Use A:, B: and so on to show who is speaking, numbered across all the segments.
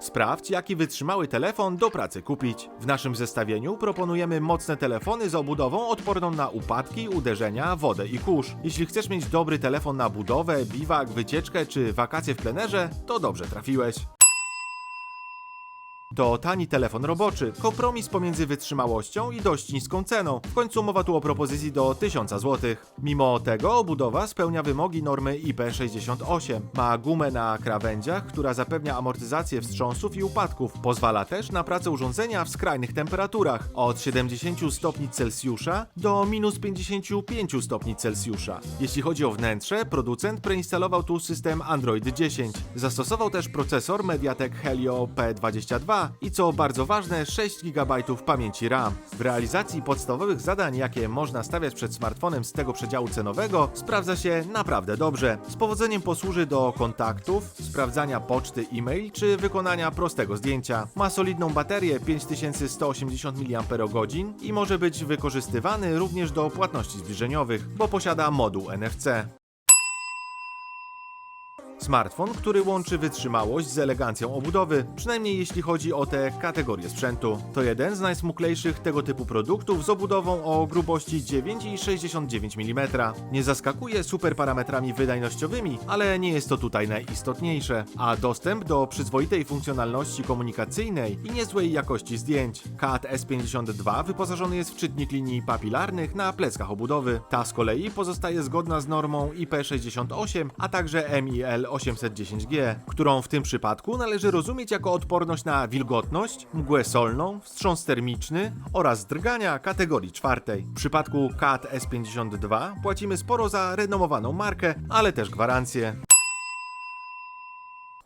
A: Sprawdź, jaki wytrzymały telefon do pracy kupić. W naszym zestawieniu proponujemy mocne telefony z obudową odporną na upadki, uderzenia, wodę i kurz. Jeśli chcesz mieć dobry telefon na budowę, biwak, wycieczkę czy wakacje w plenerze, to dobrze trafiłeś. To tani telefon roboczy, kompromis pomiędzy wytrzymałością i dość niską ceną. W końcu mowa tu o propozycji do 1000 zł. Mimo tego obudowa spełnia wymogi normy IP68. Ma gumę na krawędziach, która zapewnia amortyzację wstrząsów i upadków. Pozwala też na pracę urządzenia w skrajnych temperaturach od 70 stopni Celsjusza do minus 55 stopni Celsjusza. Jeśli chodzi o wnętrze, producent preinstalował tu system Android 10. Zastosował też procesor MediaTek Helio P22 i co bardzo ważne 6 GB pamięci RAM. W realizacji podstawowych zadań, jakie można stawiać przed smartfonem z tego przedziału cenowego, sprawdza się naprawdę dobrze. Z powodzeniem posłuży do kontaktów, sprawdzania poczty e-mail czy wykonania prostego zdjęcia. Ma solidną baterię 5180 mAh i może być wykorzystywany również do płatności zbliżeniowych, bo posiada moduł NFC. Smartfon, który łączy wytrzymałość z elegancją obudowy, przynajmniej jeśli chodzi o te kategorie sprzętu. To jeden z najsmuklejszych tego typu produktów z obudową o grubości 9,69 mm. Nie zaskakuje super parametrami wydajnościowymi, ale nie jest to tutaj najistotniejsze, a dostęp do przyzwoitej funkcjonalności komunikacyjnej i niezłej jakości zdjęć. CAT S52 wyposażony jest w czytnik linii papilarnych na pleckach obudowy. Ta z kolei pozostaje zgodna z normą IP68, a także MIL 810G, którą w tym przypadku należy rozumieć jako odporność na wilgotność, mgłę solną, wstrząs termiczny oraz drgania kategorii czwartej. W przypadku CAT S52 płacimy sporo za renomowaną markę, ale też gwarancję.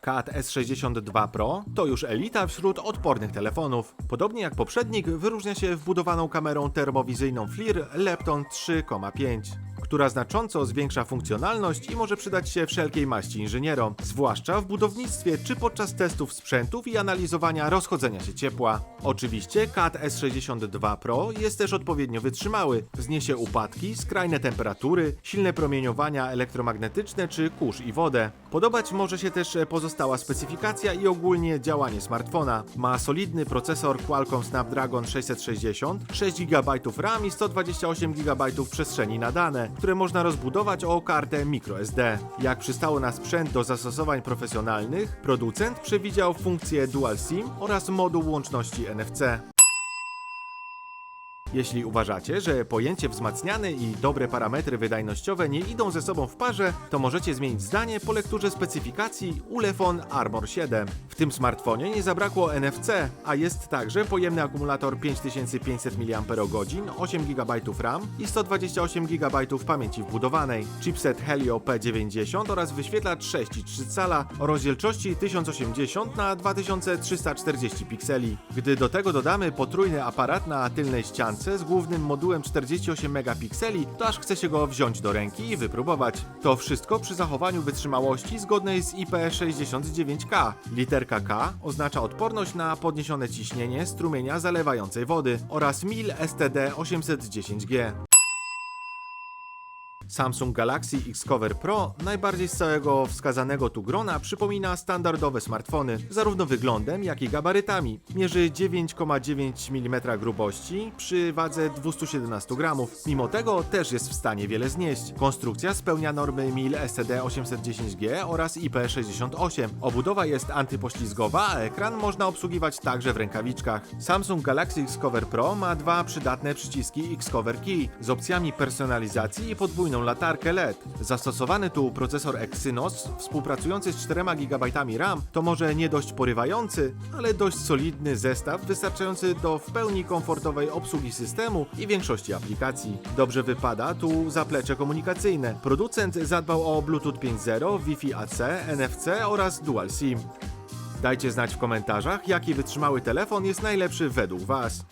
A: CAT S62 Pro to już elita wśród odpornych telefonów. Podobnie jak poprzednik, wyróżnia się wbudowaną kamerą termowizyjną FLIR Lepton 3,5 która znacząco zwiększa funkcjonalność i może przydać się wszelkiej maści inżynierom, zwłaszcza w budownictwie czy podczas testów sprzętów i analizowania rozchodzenia się ciepła. Oczywiście CAT S62 Pro jest też odpowiednio wytrzymały, zniesie upadki, skrajne temperatury, silne promieniowania elektromagnetyczne czy kurz i wodę. Podobać może się też pozostała specyfikacja i ogólnie działanie smartfona. Ma solidny procesor Qualcomm Snapdragon 660, 6 GB RAM i 128 GB przestrzeni na dane, które można rozbudować o kartę microSD. Jak przystało na sprzęt do zastosowań profesjonalnych, producent przewidział funkcję Dual SIM oraz moduł łączności NFC. Jeśli uważacie, że pojęcie wzmacniany i dobre parametry wydajnościowe nie idą ze sobą w parze, to możecie zmienić zdanie po lekturze specyfikacji Ulefone Armor 7. W tym smartfonie nie zabrakło NFC, a jest także pojemny akumulator 5500 mAh, 8 GB RAM i 128 GB pamięci wbudowanej, chipset Helio P90 oraz wyświetlacz 6,3 cala o rozdzielczości 1080 na 2340 pikseli. Gdy do tego dodamy potrójny aparat na tylnej ściance z głównym modułem 48 megapikseli, to aż chce się go wziąć do ręki i wypróbować. To wszystko przy zachowaniu wytrzymałości zgodnej z IP69K. Literka K oznacza odporność na podniesione ciśnienie strumienia zalewającej wody oraz MIL STD 810G. Samsung Galaxy Xcover Pro najbardziej z całego wskazanego tu grona przypomina standardowe smartfony, zarówno wyglądem, jak i gabarytami. Mierzy 9,9 mm grubości przy wadze 217 gramów. Mimo tego też jest w stanie wiele znieść. Konstrukcja spełnia normy MIL STD 810G oraz IP68. Obudowa jest antypoślizgowa, a ekran można obsługiwać także w rękawiczkach. Samsung Galaxy Xcover Pro ma dwa przydatne przyciski Xcover Key z opcjami personalizacji i podwójną latarkę LED. Zastosowany tu procesor Exynos współpracujący z 4 GB RAM to może nie dość porywający, ale dość solidny zestaw wystarczający do w pełni komfortowej obsługi systemu i większości aplikacji. Dobrze wypada tu zaplecze komunikacyjne. Producent zadbał o Bluetooth 5.0, Wi-Fi AC, NFC oraz Dual SIM. Dajcie znać w komentarzach, jaki wytrzymały telefon jest najlepszy według Was.